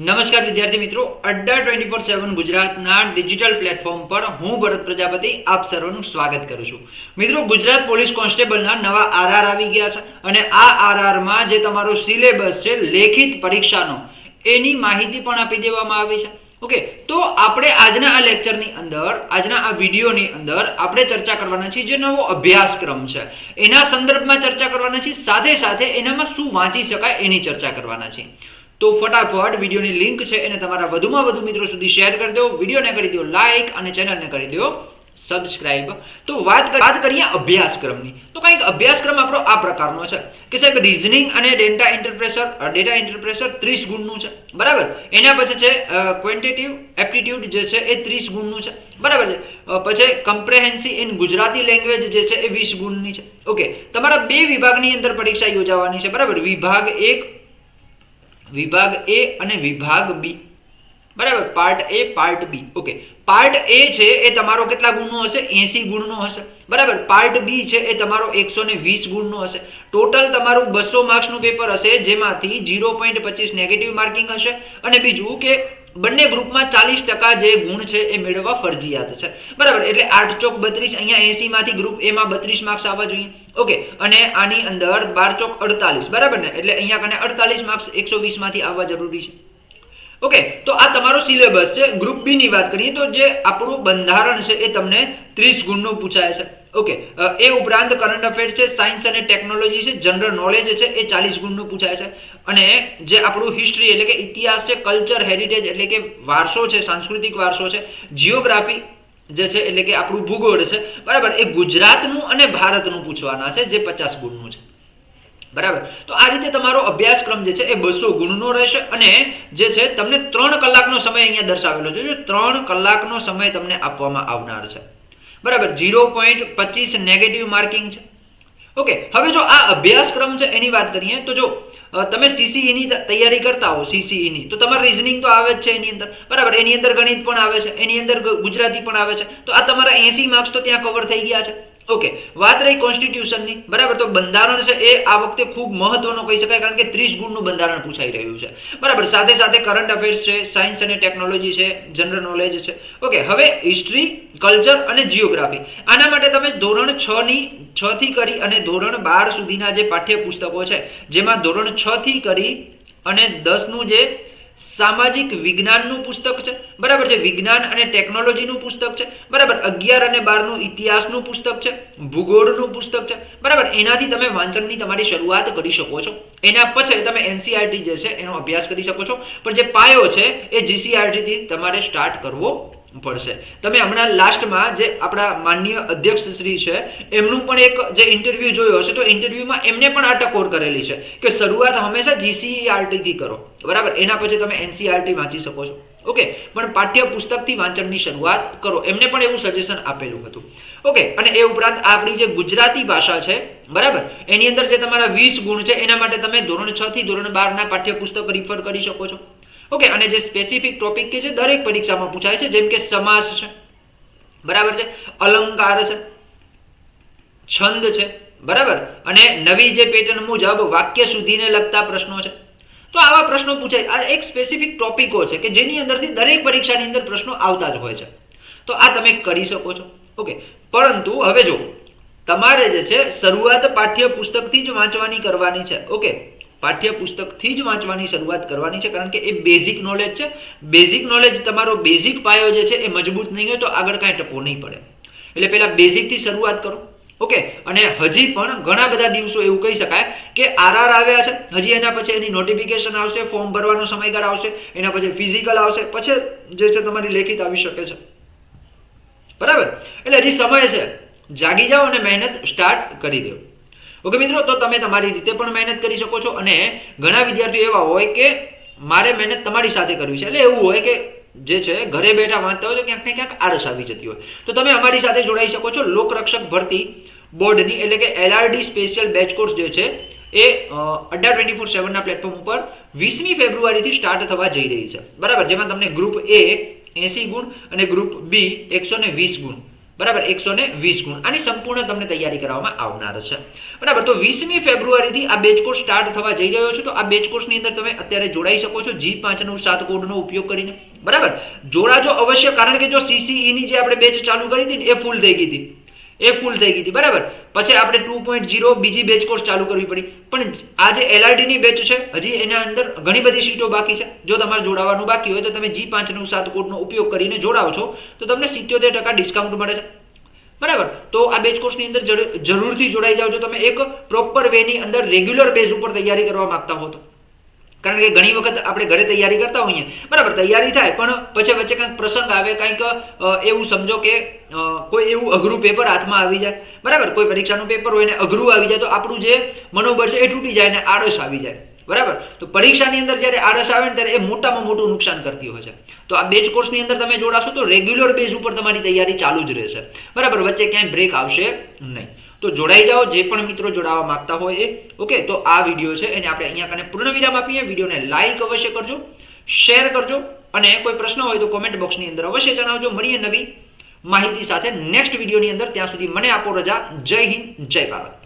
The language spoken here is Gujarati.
નમસ્કાર વિદ્યાર્થી મિત્રો, અડ્ડા ટ્વેન્ટી ફોર સેવન ગુજરાતના ડિજિટલ પ્લેટફોર્મ પર હું ભરત પ્રજાપતિ આપ સર્વનું સ્વાગત કરું છું. મિત્રો, ગુજરાત પોલીસ કોન્સ્ટેબલના નવા આરઆર આવી ગયા છે અને આ આરઆરમાં જે તમારો સિલેબસ છે, લેખિત પરીક્ષાનો, એની માહિતી પણ આપી દેવામાં આવી છે. ઓકે, તો આપણે આજના આ લેક્ચરની અંદર, આજના આ વિડીયોની અંદર આપણે ચર્ચા કરવાના છીએ જે નવો અભ્યાસક્રમ છે. એના સંદર્ભમાં ચર્ચા કરવાના છીએ, સાથે સાથે એનામાં શું વાંચી શકાય એની ચર્ચા કરવાના છીએ. તો ફટાફટ વિડીયોની લિંક છે એને તમારા વધુમાં વધુ મિત્રો સુધી શેર કરી દો. વિડીયોને કરી દો લાઈક અને ચેનલને કરી દો સબસ્ક્રાઇબ. તો વાત વાત કરીએ અભ્યાસક્રમની. તો કંઈક અભ્યાસક્રમ આપણો આ પ્રકારનો છે કે સાહેબ રીઝનિંગ અને ડેટા ઇન્ટરપ્રેસર ડેટા ઇન્ટરપ્રેસર ત્રીસ ગુણનું છે. બરાબર? એના પછી છે ક્વોન્ટિટિવ એપ્ટિટ્યુડ જે છે એ ત્રીસ ગુણનું છે. બરાબર છે? પછી કમ્પ્રેહેન્સી ઇન ગુજરાતી લેંગ્વેજ જે છે એ વીસ ગુણની છે. ઓકે. તમારા બે વિભાગની અંદર પરીક્ષા યોજાવાની છે. બરાબર? વિભાગ એક વિભાગ એ અને વિભાગ બી બરાબર part A part B okay part A છે એ તમારો કેટલા ગુણનો હશે? એસી ગુણનો હશે. બરાબર પાર્ટ બી છે એ તમારો એકસો ને વીસ ગુણનો હશે. ટોટલ તમારું બસો માર્ક્સનું પેપર હશે, જેમાંથી જીરો પોઈન્ટ પચીસ નેગેટિવ માર્કિંગ હશે. અને બીજું કે બંને ગ્રુપમાં ચાલીસ ટકા જે ગુણ છે એ મેળવવા ફરજિયાત છે. બરાબર, એટલે આઠ ચોક બત્રીસ, અહીંયા એસી માંથી ગ્રુપ એમાં બત્રીસ માર્ક્સ આવવા જોઈએ. ઓકે, અને આની અંદર બાર ચોક અડતાલીસ, બરાબર ને? એટલે અહીંયા કને અડતાલીસ માર્ક્સ એકસો વીસમાંથી આવવા જરૂરી છે. ઓકે, તો આ તમારો સિલેબસ છે. ગ્રુપ બી ની વાત કરીએ તો જે આપણું બંધારણ છે એ તમને ત્રીસ ગુણનું પૂછાય છે. ઓકે એ ઉપરાંત કરંટ અફેર્સ છે સાયન્સ અને ટેકનોલોજી છે જનરલ નોલેજ છે, એ ચાલીસ ગુણનું પૂછાય છે. અને જે આપણું હિસ્ટ્રી એટલે કે ઇતિહાસ છે કલ્ચર હેરિટેજ એટલે કે વારસો છે, સાંસ્કૃતિક વારસો છે જિયોગ્રાફી જે છે એટલે કે આપણું ભૂગોળ છે, બરાબર? એ ગુજરાતનું અને ભારતનું પૂછવાના છે, જે પચાસ ગુણનું છે. બરાબર? તો આ રીતે તમારો અભ્યાસક્રમ જે છે એ બસો ગુણનો રહેશે અને જે છે તમને ત્રણ કલાકનો સમય અહીંયા દર્શાવેલો છે. ત્રણ કલાકનો સમય તમને આપવામાં આવનાર છે. બરાબર? ઝીરો પોઈન્ટ પચીસ નેગેટિવ માર્કિંગ છે. ઓકે, હવે જો આ અભ્યાસક્રમ છે એની વાત કરીએ તો જો તમે સીસીઈની તૈયારી કરતા હો સીસીઈની તો તમારે રિઝનિંગ તો આવે જ છે એની અંદર. બરાબર, એની અંદર ગણિત પણ આવે છે, એની અંદર ગુજરાતી પણ આવે છે. તો આ તમારા 80 માર્ક્સ તો ત્યાં કવર થઈ ગયા છે. ઓકે વાત રહી કોન્સ્ટિટ્યુશનની બરાબર, તો બંધારણ છે એ આ વખતે ખૂબ મહત્વનો કહી શકાય, કારણ કે ત્રીસ ગુણનું બંધારણ પૂછાઈ રહ્યું છે. બરાબર, સાથે સાથે કરંટ અફેર્સ છે સાયન્સ અને ટેકનોલોજી છે જનરલ નોલેજ છે. ઓકે હવે હિસ્ટ્રી કલ્ચર અને જિયોગ્રાફી આના માટે તમે ધોરણ છ ની છ થી કરી અને ધોરણ બાર સુધીના જે પાઠ્ય પુસ્તકો છે, જેમાં ધોરણ છ થી કરી અને દસનું જે સામાજિક વિજ્ઞાનનું પુસ્તક છે. બરાબર છે? વિજ્ઞાન અને ટેકનોલોજીનું પુસ્તક છે. બરાબર? અગિયાર અને બારનું ઇતિહાસનું પુસ્તક છે. ભૂગોળનું પુસ્તક છે. બરાબર? એનાથી તમે વાંચનની તમારી શરૂઆત કરી શકો છો. એના પછી તમે એનસીઆરટી જે છે, એનો અભ્યાસ કરી શકો છો. પણ જે પાયો છે, એ જીસીઆરટીથી તમારે સ્ટાર્ટ કરવો પડશે. તમે હમણાં લાસ્ટમાં જે આપણા માનનીય અધ્યક્ષ શ્રી છે, એમનું પણ એક જે ઇન્ટરવ્યુ જોયો હશે, તો ઇન્ટરવ્યુમાં એમને પણ આ ટકોર કરેલી છે કે શરૂઆત હંમેશા જીસીઆરટી થી કરો. બરાબર? એના પછી તમે એનસીઆરટી વાંચી શકો છો. ઓકે? પણ પાઠ્ય પુસ્તકથી વાંચનની શરૂઆત કરો. એમને પણ એવું સજેશન આપેલું હતું. ઓકે? અને એ ઉપરાંત આપણી જે ગુજરાતી ભાષા છે, બરાબર? એની અંદર જે તમારા વીસ ગુણ છે, એના માટે તમે ધોરણ છ થી ધોરણ બારના પાઠ્ય પુસ્તક રિફર કરી શકો છો. ઓકે, અને જે સ્પેસિફિક ટોપિક કે છે, દરેક પરીક્ષામાં પૂછાય છે, જેમ કે સમાસ છે, બરાબર છે? અલંકાર છે, છંદ છે, બરાબર? અને નવી જે પેટર્ન મુજબ વાક્ય સુધીને લગતા પ્રશ્નો છે. તો આવા પ્રશ્નો પૂછાય. આ એક સ્પેસિફિક ટોપિકો છે કે જેની અંદરથી દરેક પરીક્ષાની અંદર પ્રશ્નો આવતા જ હોય છે. તો આ તમે કરી શકો છો. ઓકે, પરંતુ હવે જો તમારે જે છે, શરૂઆત પાઠ્ય પુસ્તકથી જ વાંચવાની કરવાની છે. ઓકે? પાઠ્ય પુસ્તકથી જ વાંચવાની શરૂઆત કરવાની છે, કારણ કે એ બેઝિક નોલેજ છે. બેઝિક નોલેજ તમારો બેઝિક પાયો જે છે એ મજબૂત નહીં હોય તો આગળ કાંઈ ટપો નહીં પડે. એટલે પહેલાં બેઝિકથી શરૂઆત કરો. ઓકે? અને હજી પણ ઘણા બધા દિવસો એવું કહી શકાય કે આરઆર આવ્યા છે. હજી એના પછી એની નોટિફિકેશન આવશે ફોર્મ ભરવાનો સમયગાળો આવશે, એના પછી ફિઝિકલ આવશે. પછી જે છે તમારી લેખિત આવી શકે છે. બરાબર? એટલે હજી સમય છે. જાગી જાઓ અને મહેનત સ્ટાર્ટ કરી દો. ઓકે મિત્રો, તો તમે તમારી રીતે પણ મહેનત કરી શકો છો અને ઘણા વિદ્યાર્થીઓ એવા હોય કે મારે મહેનત તમારી સાથે કરવી છે. એટલે એવું હોય કે જે છે, ઘરે બેઠા વાંચતા હોય તો ક્યાંક ને ક્યાંક આળસ આવી જતી હોય. તો તમે અમારી સાથે જોડાઈ શકો છો. લોકરક્ષક ભરતી બોર્ડની, એટલે કે એલઆરડી સ્પેશિયલ બેચ કોર્સ જે છે, એ અડ્ડા ટ્વેન્ટી ફોર સેવનના પ્લેટફોર્મ ઉપર વીસમી ફેબ્રુઆરીથી સ્ટાર્ટ થવા જઈ રહી છે. બરાબર? જેમાં તમને ગ્રુપ એ એસી ગુણ અને ગ્રુપ બી એકસો ને વીસ ગુણ. બરાબર, એકસો ને વીસ ગુણ. આની સંપૂર્ણ તમને તૈયારી કરવામાં આવનાર છે. બરાબર, તો વીસમી ફેબ્રુઆરીથી આ બેચ કોર્સ સ્ટાર્ટ થવા જઈ રહ્યો છે, તો આ બેચ કોર્સની અંદર તમે અત્યારે જોડાઈ શકો છો, જી પાંચનું સાત કોડનો ઉપયોગ કરીને. બરાબર, જોડાજો અવશ્ય, કારણ કે જો સીસીઈની જે આપણે બેચ ચાલુ કરી હતી ને, એ ફૂલ થઈ ગઈ હતી. એ ફૂલ થઈ ગઈ હતી, બરાબર? પછી આપણે ટુ પોઈન્ટ ઝીરો બીજી બેચ કોર્સ ચાલુ કરવી પડી. પણ આ જે એલઆરડીની બેચ છે, હજી એના અંદર ઘણી બધી સીટો બાકી છે. જો તમારે જોડાવાનું બાકી હોય તો તમે જી પાંચનું સાત કોડનો ઉપયોગ કરીને જોડાવો છો, તો તમને સિત્યોતેર ટકા ડિસ્કાઉન્ટ મળે છે. બરાબર? તો આ બેચ કોર્સની અંદર જરૂર- જરૂરથી જોડાઈ જાઓ. જો તમે એક પ્રોપર વેની અંદર રેગ્યુલર બેઝ ઉપર તૈયારી કરવા માંગતા હો તો. કારણ કે ઘણી વખત આપણે ઘરે તૈયારી કરતા હોઈએ. બરાબર, તૈયારી થાય, પણ પછી વચ્ચે કંઈક પ્રસંગ આવે, કંઈક એવું સમજો કે કોઈ એવું અઘરું પેપર હાથમાં આવી જાય. બરાબર, કોઈ પરીક્ષાનું પેપર હોય ને અઘરું આવી જાય, તો આપણું જે મનોબળ છે એ તૂટી જાય ને આળસ આવી જાય. બરાબર? તો પરીક્ષાની અંદર જ્યારે આળસ આવે ને ત્યારે એ મોટામાં મોટું નુકસાન કરતી હોય છે. તો આ બેચ કોર્સની અંદર તમે જોડાશો તો રેગ્યુલર બેઝ ઉપર તમારી તૈયારી ચાલુ જ રહેશે. બરાબર, વચ્ચે ક્યાંય બ્રેક આવશે નહીં. તો જોડાઈ જાઓ, જે પણ મિત્રો જોડાવા માંગતા હોય એ. ઓકે, તો આ વીડિયો છે, એને આપણે અહીંયા કને પૂર્ણ વિરામ આપીએ. વિડીયોને લાઈક અવશ્ય કરજો શેર કરજો, અને કોઈ પ્રશ્ન હોય તો કોમેન્ટ બોક્સની અંદર અવશ્ય જણાવજો. મળીએ નવી માહિતી સાથે નેક્સ્ટ વિડીયોની અંદર. ત્યાં સુધી મને આપો રજા. જય હિન્દ, જય ભારત.